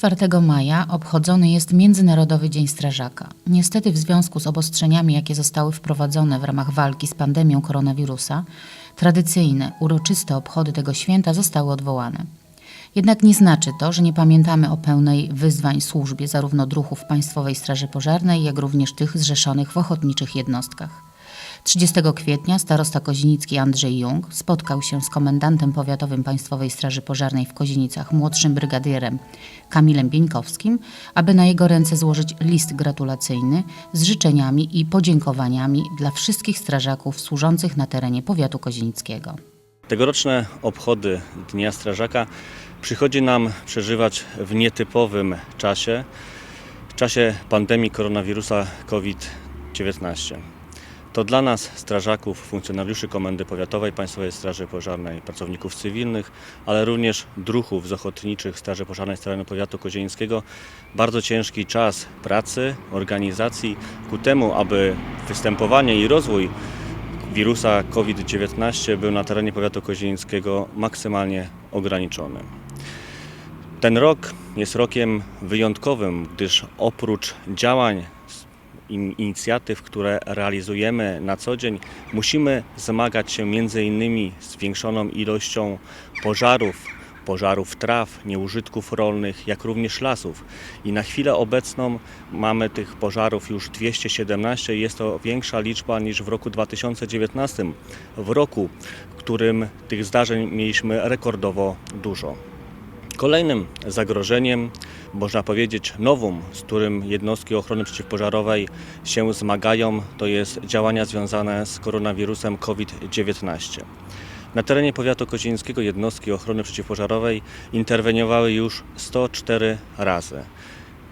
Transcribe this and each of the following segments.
4 maja obchodzony jest Międzynarodowy Dzień Strażaka. Niestety w związku z obostrzeniami, jakie zostały wprowadzone w ramach walki z pandemią koronawirusa, tradycyjne, uroczyste obchody tego święta zostały odwołane. Jednak nie znaczy to, że nie pamiętamy o pełnej wyzwań służbie zarówno druhów Państwowej Straży Pożarnej, jak również tych zrzeszonych w ochotniczych jednostkach. 30 kwietnia starosta kozinicki Andrzej Jung spotkał się z komendantem powiatowym Państwowej Straży Pożarnej w Kozinicach, młodszym brygadierem Kamilem Bieńkowskim, aby na jego ręce złożyć list gratulacyjny z życzeniami i podziękowaniami dla wszystkich strażaków służących na terenie powiatu kozinickiego. Tegoroczne obchody Dnia Strażaka przychodzi nam przeżywać w nietypowym czasie, czasie pandemii koronawirusa COVID-19. To dla nas, strażaków, funkcjonariuszy Komendy Powiatowej Państwowej Straży Pożarnej, pracowników cywilnych, ale również druhów z ochotniczych Straży Pożarnej z terenu powiatu kozieńskiego, bardzo ciężki czas pracy, organizacji ku temu, aby występowanie i rozwój wirusa COVID-19 był na terenie powiatu kozieńskiego maksymalnie ograniczony. Ten rok jest rokiem wyjątkowym, gdyż oprócz działań, inicjatyw, które realizujemy na co dzień, musimy zmagać się innymi z zwiększoną ilością pożarów, pożarów traw, nieużytków rolnych, jak również lasów. I na chwilę obecną mamy tych pożarów już 217. Jest to większa liczba niż w roku 2019, w roku, w którym tych zdarzeń mieliśmy rekordowo dużo. Kolejnym zagrożeniem, można powiedzieć nowum, z którym jednostki ochrony przeciwpożarowej się zmagają, to jest działania związane z koronawirusem COVID-19. Na terenie powiatu kozińskiego jednostki ochrony przeciwpożarowej interweniowały już 104 razy.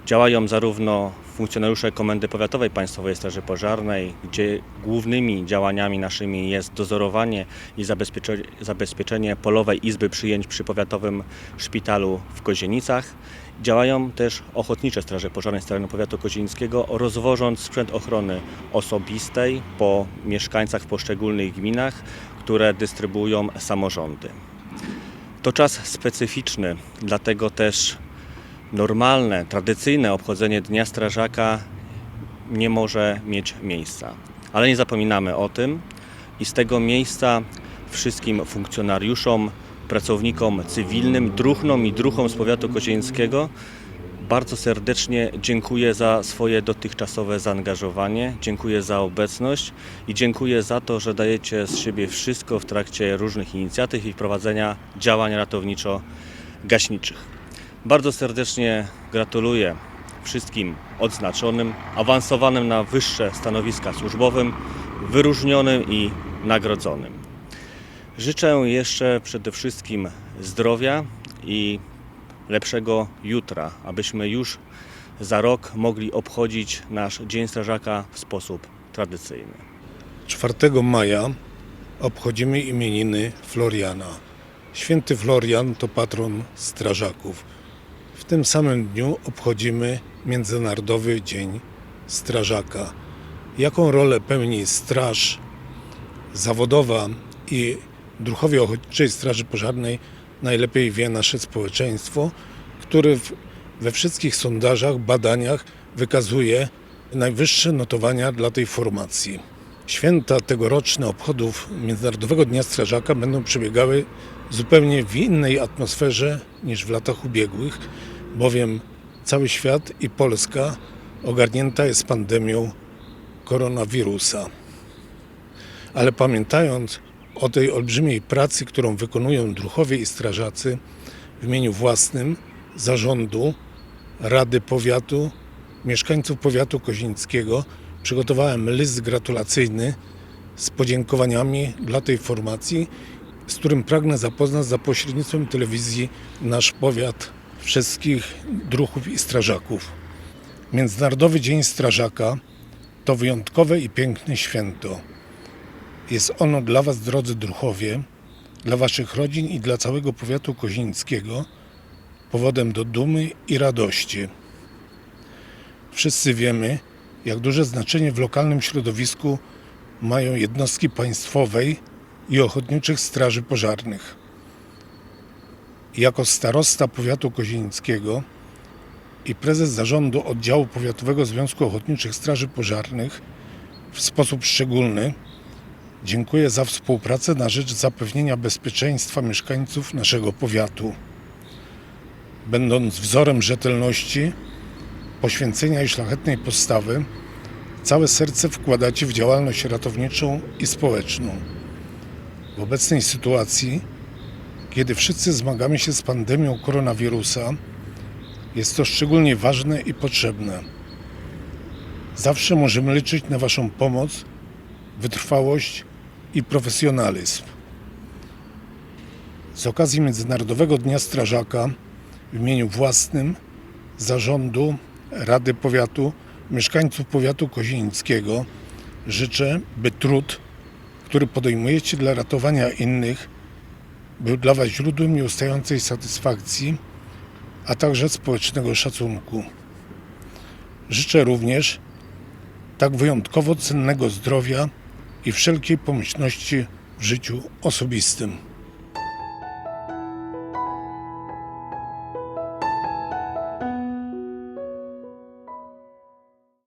Działają zarówno funkcjonariusze Komendy Powiatowej Państwowej Straży Pożarnej, gdzie głównymi działaniami naszymi jest dozorowanie i zabezpiecze- zabezpieczenie polowej izby przyjęć przy Powiatowym Szpitalu w Kozienicach. Działają też ochotnicze Straże Pożarnej z terenu powiatu kozienickiego, rozwożąc sprzęt ochrony osobistej po mieszkańcach w poszczególnych gminach, które dystrybuują samorządy. To czas specyficzny, dlatego też normalne, tradycyjne obchodzenie Dnia Strażaka nie może mieć miejsca. Ale nie zapominamy o tym i z tego miejsca wszystkim funkcjonariuszom, pracownikom cywilnym, druhnom i druhom z powiatu kozieńskiego bardzo serdecznie dziękuję za swoje dotychczasowe zaangażowanie, dziękuję za obecność i dziękuję za to, że dajecie z siebie wszystko w trakcie różnych inicjatyw i prowadzenia działań ratowniczo-gaśniczych. Bardzo serdecznie gratuluję wszystkim odznaczonym, awansowanym na wyższe stanowiska służbowym, wyróżnionym i nagrodzonym. Życzę jeszcze przede wszystkim zdrowia i lepszego jutra, abyśmy już za rok mogli obchodzić nasz Dzień Strażaka w sposób tradycyjny. 4 maja obchodzimy imieniny Floriana. Święty Florian to patron strażaków. W tym samym dniu obchodzimy Międzynarodowy Dzień Strażaka. Jaką rolę pełni straż zawodowa i druhowie Ochotniczej Straży Pożarnej najlepiej wie nasze społeczeństwo, które w, we wszystkich sondażach, badaniach wykazuje najwyższe notowania dla tej formacji. Święta tegoroczne obchodów Międzynarodowego Dnia Strażaka będą przebiegały zupełnie w innej atmosferze niż w latach ubiegłych, bowiem cały świat i Polska ogarnięta jest pandemią koronawirusa. Ale pamiętając o tej olbrzymiej pracy, którą wykonują druhowie i strażacy w imieniu własnym, zarządu, Rady Powiatu, mieszkańców powiatu kozińskiego, przygotowałem list gratulacyjny z podziękowaniami dla tej formacji, z którym pragnę zapoznać za pośrednictwem telewizji nasz powiat, wszystkich druhów i strażaków. Międzynarodowy Dzień Strażaka to wyjątkowe i piękne święto. Jest ono dla Was, drodzy druhowie, dla Waszych rodzin i dla całego powiatu kozińskiego powodem do dumy i radości. Wszyscy wiemy, jak duże znaczenie w lokalnym środowisku mają jednostki państwowej i ochotniczych straży pożarnych. Jako starosta powiatu kozińskiego i prezes zarządu oddziału powiatowego Związku Ochotniczych Straży Pożarnych w sposób szczególny dziękuję za współpracę na rzecz zapewnienia bezpieczeństwa mieszkańców naszego powiatu. Będąc wzorem rzetelności, poświęcenia i szlachetnej postawy, całe serce wkładacie w działalność ratowniczą i społeczną. W obecnej sytuacji, kiedy wszyscy zmagamy się z pandemią koronawirusa, jest to szczególnie ważne i potrzebne. Zawsze możemy liczyć na Waszą pomoc, wytrwałość i profesjonalizm. Z okazji Międzynarodowego Dnia Strażaka w imieniu własnym, zarządu, Rady Powiatu, mieszkańców powiatu kozienińskiego życzę, by trud, który podejmujecie dla ratowania innych, był dla Was źródłem nieustającej satysfakcji, a także społecznego szacunku. Życzę również tak wyjątkowo cennego zdrowia i wszelkiej pomyślności w życiu osobistym.